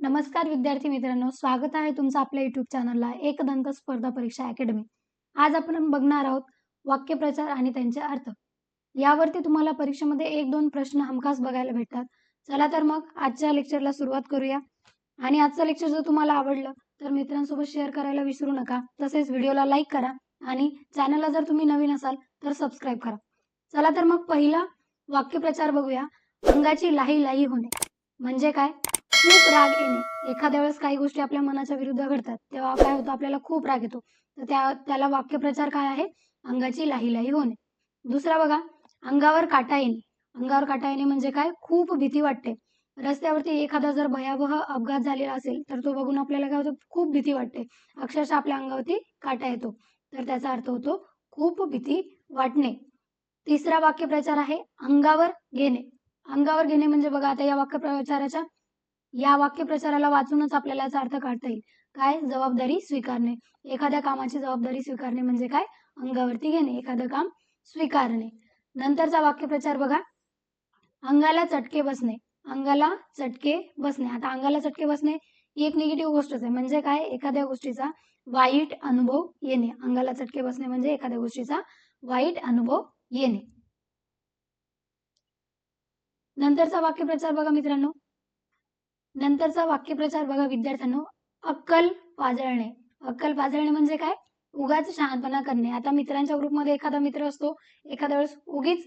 नमस्कार विद्यार्थी मित्रांनो स्वागत आहे तुमचं आपल्या युट्यूब चॅनलला एकदंत स्पर्धा परीक्षा अकॅडमी आज आपण बघणार आहोत वाक्यप्रचार आणि त्यांचे अर्थ. यावरती तुम्हाला परीक्षेमध्ये एक दोन प्रश्न हमखास बघायला भेटतात. चला तर मग आजच्या लेक्चरला सुरुवात करूया. आणि आजचं लेक्चर जर तुम्हाला आवडलं तर मित्रांसोबत शेअर करायला विसरू नका. तसेच व्हिडिओला लाईक करा आणि चॅनलला जर तुम्ही नवीन असाल तर सबस्क्राईब करा. चला तर मग पहिला वाक्यप्रचार बघूया. अंगाची लाही लाही होणे. म्हणजे काय? खूप राग येणे. एखाद्या वेळेस काही गोष्टी आपल्या मनाच्या विरुद्ध घडतात तेव्हा काय होतं? आपल्याला खूप राग येतो. तर त्या त्याला वाक्यप्रचार काय आहे? अंगाची लाही लाही होणे. दुसरा बघा अंगावर काटा येणे. अंगावर काटा येणे म्हणजे काय? खूप भीती वाटते. रस्त्यावरती एखादा जर भयावह अपघात झालेला असेल तर तो बघून आपल्याला काय होतं? खूप भीती वाटते. अक्षरशः आपल्या अंगावरती काटा येतो. तर त्याचा अर्थ होतो खूप भीती वाटणे. तिसरा वाक्यप्रचार आहे अंगावर घेणे. अंगावर घेणे म्हणजे बघा आता या वाक्यप्रचाराच्या या वाक्यप्रचाराला वाचूनच आपल्याला याचा अर्थ काढता येईल. काय? जबाबदारी स्वीकारणे. एखाद्या कामाची जबाबदारी स्वीकारणे म्हणजे काय? अंगावरती घेणे. एखादं काम स्वीकारणे. नंतरचा वाक्यप्रचार बघा. अंगाला चटके बसणे. अंगाला चटके बसणे. आता अंगाला चटके बसणे ही एक निगेटिव्ह गोष्टच आहे. म्हणजे काय? एखाद्या गोष्टीचा वाईट अनुभव येणे. अंगाला चटके बसणे म्हणजे एखाद्या गोष्टीचा वाईट अनुभव येणे. नंतरचा वाक्यप्रचार बघा मित्रांनो. नंतरचा वाक्यप्रचार बघा विद्यार्थ्यांनो. अक्कल पाजळणे अक्कल पाजळणे म्हणजे काय? उगाच शहाणपणा करणे. आता मित्रांच्या ग्रुपमध्ये एखादा मित्र असतो एखाद्या वेळेस उगीच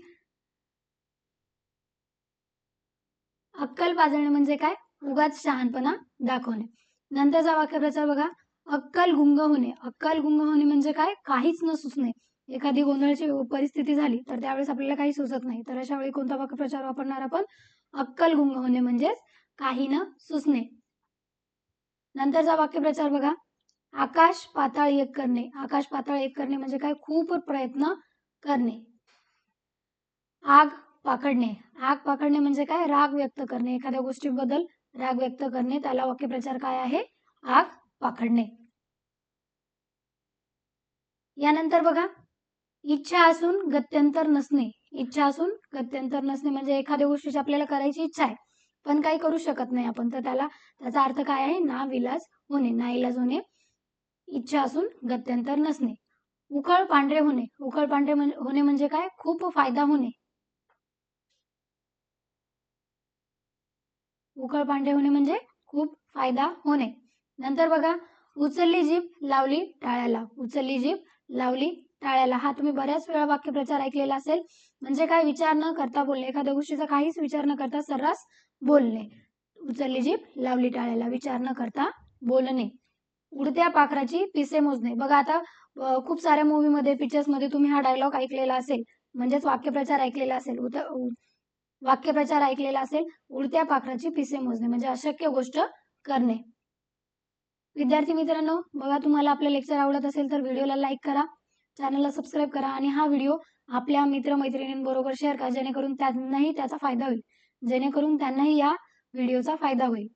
अक्कल पाजळणे म्हणजे काय? उगाच शहाणपणा दाखवणे. नंतरचा वाक्यप्रचार बघा. अक्कल गुंग होणे. अक्कल गुंग होणे म्हणजे काय? काहीच न सुचणे. एखादी गोंधळची परिस्थिती झाली तर त्यावेळेस आपल्याला काही सुचत नाही. तर अशा वेळी कोणता वाक्यप्रचार वापरणार आपण? अक्कल गुंग होणे म्हणजेच काही न सुचणे. नंतरचा वाक्यप्रचार बघा. आकाश पाताळ एक करणे. आकाश पाताळ एक करणे म्हणजे काय? खूप प्रयत्न करणे. आग पाकडणे आग पाकडणे म्हणजे काय? राग व्यक्त करणे. एखाद्या गोष्टीबद्दल राग व्यक्त करणे. त्याला वाक्यप्रचार काय आहे? आग पाखडणे. यानंतर बघा. इच्छा असून गत्यंतर नसणे. इच्छा असून गत्यंतर नसणे म्हणजे एखाद्या गोष्टीची आपल्याला करायची इच्छा आहे. पण काही करू शकत नाही आपण. तर त्याला त्याचा अर्थ काय आहे? ना विलाज होणे ना इलाज होणे इच्छा असून गत्यंतर नसणे. उखळ पांढरे होणे. उखळ पांढरे होणे म्हणजे काय? खूप फायदा होणे. उखळ पांढरे होणे म्हणजे खूप फायदा होणे. नंतर बघा उचलली जीभ लावली टाळ्याला. उचलली जीभ लावली टाळ्याला. हा तुम्ही बऱ्याच वेळा वाक्यप्रचार ऐकलेला असेल. म्हणजे काय विचार न करता बोलणे. एखाद्या गोष्टीचा काहीच विचार न करता सर्रास बोलणे. उचलली जीप लावली टाळ्याला. विचार न करता बोलणे. उडत्या पाखराची पिसे मोजणे. बघा आता खूप साऱ्या मूवीमध्ये पिक्चर्समध्ये तुम्ही हा डायलॉग ऐकलेला असेल. म्हणजेच वाक्यप्रचार ऐकलेला असेल. उत वाक्यप्रचार ऐकलेला असेल. उडत्या पाखराची पिसे मोजणे. म्हणजे अशक्य गोष्ट करणे. विद्यार्थी मित्रांनो बघा तुम्हाला आपलं लेक्चर आवडत असेल तर व्हिडिओला लाईक करा. चॅनलला सबस्क्राईब करा आणि हा व्हिडिओ आपल्या मित्रमैत्रिणींबरोबर शेअर करा जेणेकरून त्यांनाही त्याचा फायदा होईल. जेणेकरून त्यांनाही या व्हिडिओचा फायदा होईल.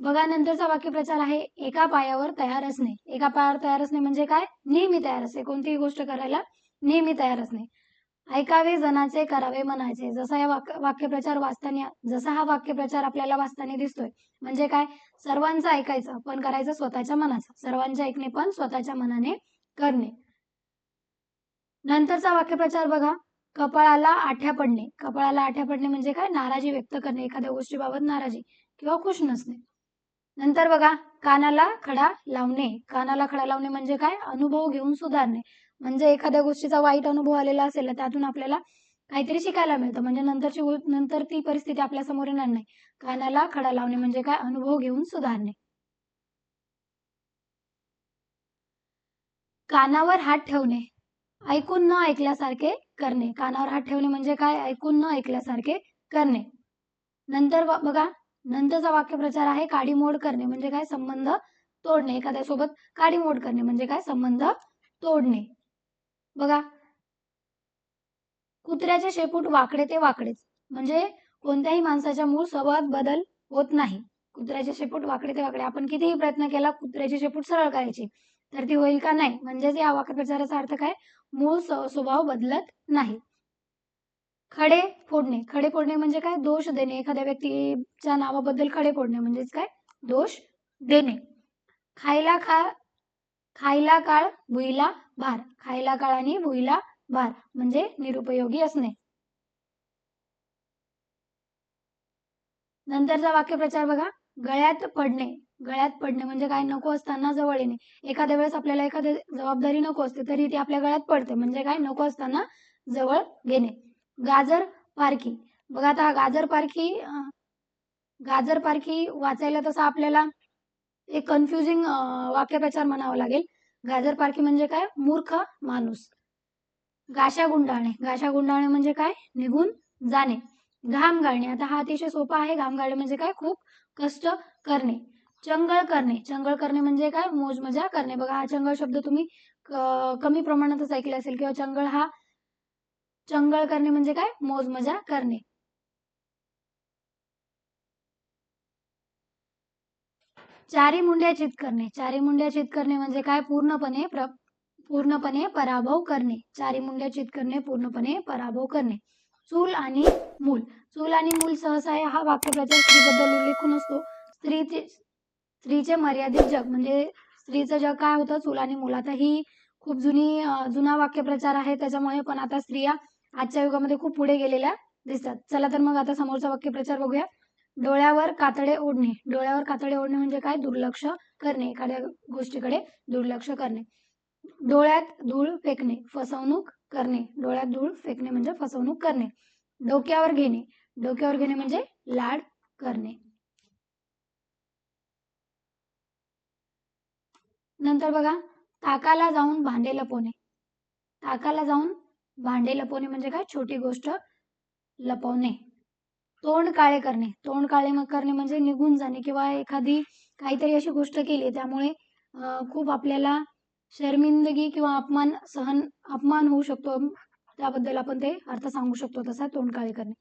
बघा नंतरचा वाक्यप्रचार आहे एका पायावर तयार असणे. एका पायावर तयार असणे म्हणजे काय? नेहमी तयार असणे. कोणतीही गोष्ट करायला नेहमी तयार असणे. ऐकावे जनाचे करावे म्हणायचे. जसा या वाक्य वाक्यप्रचार वाचताना जसा हा वाक्यप्रचार आपल्याला वाचताना दिसतोय. म्हणजे काय? सर्वांचं ऐकायचं पण करायचं स्वतःच्या मनाचं. सर्वांचे ऐकणे पण स्वतःच्या मनाने करणे. नंतरचा वाक्यप्रचार बघा. कपाळाला आठ्या पडणे. कपाळाला आठ्या पडणे म्हणजे काय? नाराजी व्यक्त करणे. एखाद्या गोष्टीबाबत नाराजी किंवा खुश नसणे. नंतर बघा कानाला खडा लावणे. कानाला खडा लावणे म्हणजे काय? अनुभव घेऊन सुधारणे. म्हणजे एखाद्या गोष्टीचा वाईट अनुभव आलेला असेल त्यातून आपल्याला काहीतरी शिकायला मिळतं. म्हणजे नंतरची नंतर ती परिस्थिती आपल्यासमोर येणार नाही. कानाला खडा लावणे म्हणजे काय? अनुभव घेऊन सुधारणे. कानावर हात ठेवणे. ऐकून न ऐकल्यासारखे करणे. कानावर हात ठेवणे म्हणजे काय? ऐकून न ऐकल्यासारखे करणे. नंतर बघा नंतरचा वाक्यप्रचार आहे काडीमोड करणे म्हणजे काय? संबंध तोडणे. एखाद्या सोबत काडीमोड करणे म्हणजे काय? संबंध तोडणे. बघा कुत्र्याचे शेपूट वाकडे ते वाकडेच. म्हणजे कोणत्याही माणसाच्या मूळ स्वभावात बदल होत नाही. कुत्र्याचे शेपूट वाकडे ते वाकडे. आपण कितीही प्रयत्न केला कुत्र्याची शेपूट सरळ करायची. तर ती होईल का? नाही. म्हणजेच या वाक्यप्रचाराचा अर्थ काय? मूळ स्वभाव बदलत नाही. खडे फोडणे. खडे फोडणे म्हणजे काय? दोष देणे. एखाद्या व्यक्तीच्या नावाबद्दल खडे फोडणे म्हणजेच काय? दोष देणे. खायला खा खायला काळ भुईला भार. खायला काळ आणि भुईला भार म्हणजे निरुपयोगी असणे. नंतरचा वाक्यप्रचार बघा. गळ्यात पडणे. गळ्यात पडणे म्हणजे काय? नको असताना जवळ येणे. एखाद्या वेळेस आपल्याला एखादी जबाबदारी नको असते तरी ती आपल्या गळ्यात पडते. म्हणजे काय? नको असताना जवळ घेणे. गाजर पारखी. बघा आता गाजर पारखी गाजर पारखी वाचायला तसं आपल्याला एक कन्फ्युजिंग वाक्यप्रचार म्हणावा लागेल. गाजर पारखी म्हणजे काय? मूर्ख माणूस. गाशा गुंडाळणे. गाशा गुंडाळणे म्हणजे काय? निघून जाणे. घाम गाळणे. आता हा अतिशय सोपा आहे. घाम गाळणे म्हणजे काय? खूप कष्ट करणे. चंगळ करणे. चंगळ करणे म्हणजे काय? मोज मजा करणे. बघा हा चंगळ शब्द तुम्ही कमी प्रमाणातच ऐकले असेल किंवा चंगळ हा चंगळ करणे म्हणजे काय? मोज मजा करणे. चारी मुंड्या चित करणे. चारी मुंड्या चित करणे म्हणजे काय? पूर्णपणे पूर्णपणे पराभव करणे. चारी मुंड्या चित करणे पूर्णपणे पराभव करणे. चूल आणि मूल. चूल आणि मूल सहसा हा वाक्यप्रचार स्त्रीबद्दल उल्लेखून असतो. स्त्रीचे स्त्रीचे मर्यादित जग म्हणजे स्त्रीचं जग काय होतं? चूल आणि मूल आता ही खूप जुनी जुना वाक्यप्रचार आहे. त्याच्यामुळे पण आता स्त्रिया आजच्या युगामध्ये खूप पुढे गेलेल्या दिसतात. चला तर मग आता समोरचा वाक्यप्रचार बघूया. डोळ्यावर कातडे ओढणे. डोळ्यावर कातडे ओढणे म्हणजे काय? दुर्लक्ष करणे. एखाद्या गोष्टीकडे दुर्लक्ष करणे. डोळ्यात धूळ फेकणे. फसवणूक करणे. डोळ्यात धूळ फेकणे म्हणजे फसवणूक करणे. डोक्यावर घेणे. डोक्यावर घेणे म्हणजे लाड करणे. नंतर बघा ताकाला जाऊन भांडे लपवणे. ताकाला जाऊन भांडे लपवणे म्हणजे काय? छोटी गोष्ट लपवणे. तोंड काळे करणे. तोंड काळे करणे म्हणजे निघून जाणे किंवा एखादी काहीतरी अशी गोष्ट केली त्यामुळे खूप आपल्याला शर्मिंदगी किंवा अपमान सहन अपमान होऊ शकतो. त्याबद्दल आपण ते अर्थ सांगू शकतो तसा तोंड काळे करणे.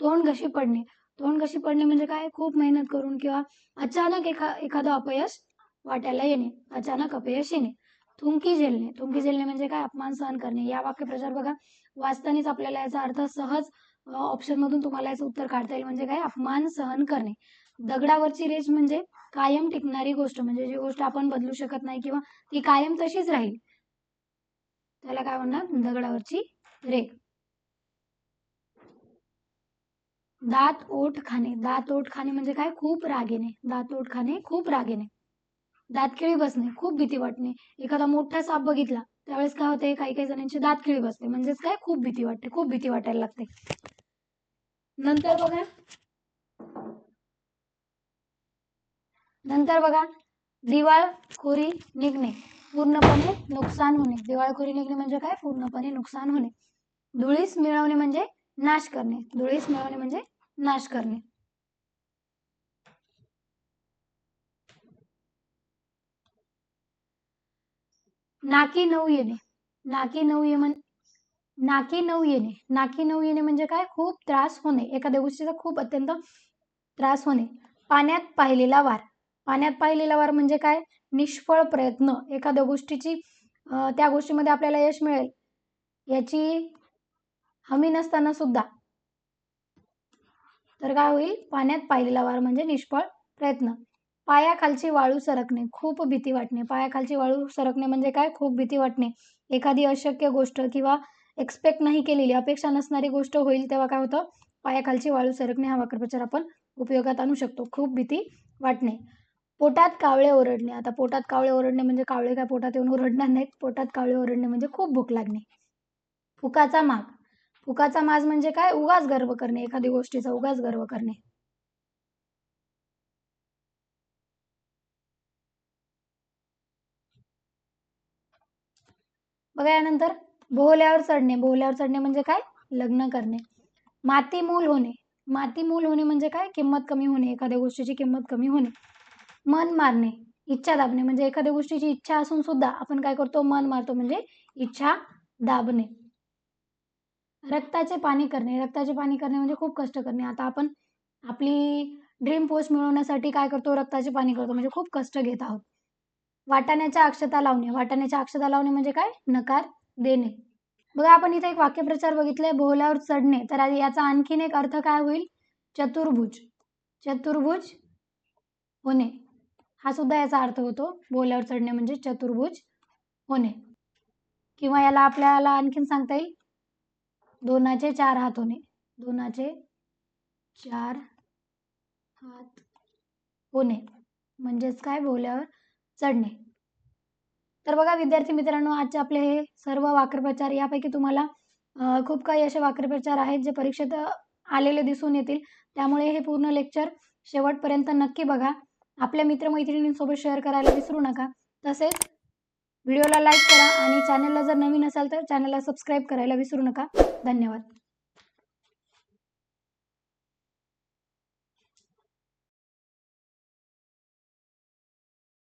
तोंड घशी पडणे. तोंड घशी पडणे म्हणजे काय? खूप मेहनत करून किंवा अचानक एखा एखादं अपयश वाटायला येणे अचानक अपयश येणे थुंकी झेलणे. थुंकी झेलणे म्हणजे काय? अपमान सहन करणे. या वाक्यप्रचार बघा. वाचतानीच आपल्याला याचा अर्थ सहज ऑप्शन मधून तुम्हाला याचं उत्तर काढता येईल. म्हणजे काय? अपमान सहन करणे. दगडावरची रेष म्हणजे कायम टिकणारी गोष्ट. म्हणजे जी गोष्ट आपण बदलू शकत नाही किंवा ती कायम तशीच राहील. त्याला काय म्हणणार? दगडावरची रेख दात ओठ खाणे. दात ओठ खाणे म्हणजे काय? खूप रागेने. दात ओठ खाणे खूप रागेने. दातखिळी बसणे खूप भीती वाटणे. एखादा मोठा साप बघितला त्यावेळेस काय होते काही काही जणांची दातखिळी बसते. म्हणजेच काय? खूप भीती वाटते. खूप भीती वाटायला लागते. नंतर बघा. नंतर बघा. दिवाळखोरी निघणे. पूर्णपणे नुकसान होणे. दिवाळखोरी निघणे म्हणजे काय? पूर्णपणे नुकसान होणे. धुळीस मिळवणे म्हणजे नाश करणे. धुळीस मिळवणे म्हणजे नाश करणे. नाकी नऊ येणे. नाकी नऊ ये म्हण नाकी नऊ येणे. नाकी नऊ येणे म्हणजे काय? खूप त्रास होणे. एखाद्या गोष्टीचा खूप अत्यंत त्रास होणे. पाण्यात पाहिलेला वार. पाण्यात पाहिलेला वार म्हणजे काय? निष्फळ प्रयत्न. एखाद्या गोष्टीची त्या गोष्टीमध्ये आपल्याला यश मिळेल. याची हमी नसताना सुद्धा. तर काय होईल? पाण्यात पाहिलेला वार म्हणजे निष्फळ प्रयत्न. पायाखालची वाळू सरकणे खूप भीती वाटणे. पायाखालची वाळू सरकणे म्हणजे काय? खूप भीती वाटणे. एखादी अशक्य गोष्ट किंवा एक्सपेक्ट नाही केलेली अपेक्षा नसणारी गोष्ट होईल तेव्हा काय होतं? पायाखालची वाळू सरकणे हा वाक्यप्रचार आपण उपयोगात आणू शकतो. खूप भीती वाटणे. पोटात कावळे ओरडणे. आता पोटात कावळे ओरडणे म्हणजे कावळे काय? पोटात येऊन ओरडणार नाहीत. पोटात कावळे ओरडणे म्हणजे खूप भूक लागणे. फुकाचा माग. फुकाचा माज म्हणजे काय? उगाच गर्व करणे. एखादी गोष्टीचा उगाच गर्व करणे. बघा यानंतर बोहल्यावर चढणे. बोहल्यावर चढणे म्हणजे काय? लग्न करणे. माती मूल होणे. माती मूल होणे म्हणजे काय? किंमत कमी होणे. एखाद्या गोष्टीची किंमत कमी होणे. मन मारणे. इच्छा दाबणे. म्हणजे एखाद्या गोष्टीची इच्छा असून सुद्धा आपण काय करतो? मन मारतो. म्हणजे इच्छा दाबणे. रक्ताचे पाणी करणे. रक्ताचे पाणी करणे म्हणजे खूप कष्ट करणे. आता आपण आपली ड्रीम पोस्ट मिळवण्यासाठी काय करतो? रक्ताचे पाणी करतो. म्हणजे खूप कष्ट घेत आहोत. वाटाण्याच्या अक्षता लावणे. वाटाण्याच्या अक्षता लावणे म्हणजे काय? नकार देणे. बघा आपण इथे एक वाक्यप्रचार बघितलंय बोहल्यावर चढणे. तर याचा आणखीन एक अर्थ काय होईल? चतुर्भुज. चतुर्भुज होणे. हा सुद्धा याचा अर्थ होतो बोहल्यावर चढणे म्हणजे चतुर्भुज होणे. किंवा याला आपल्याला आणखीन सांगता येईल दोनाचे चार हात होणे. दोनाचे चार हात होणे. म्हणजेच काय? बोल्यावर चढणे. तर बघा विद्यार्थी मित्रांनो आजचे आपले हे सर्व वाक्यप्रचार यापैकी तुम्हाला खूप काही असे वाक्यप्रचार आहेत जे परीक्षेत आलेले दिसून येतील. त्यामुळे हे पूर्ण लेक्चर शेवटपर्यंत नक्की बघा. आपल्या मित्रमैत्रिणींसोबत शेअर करायला विसरू नका. तसेच व्हिडिओला लाईक करा आणि चॅनलला जर नवीन असाल तर चॅनलला सबस्क्राईब करायला विसरू नका. धन्यवाद.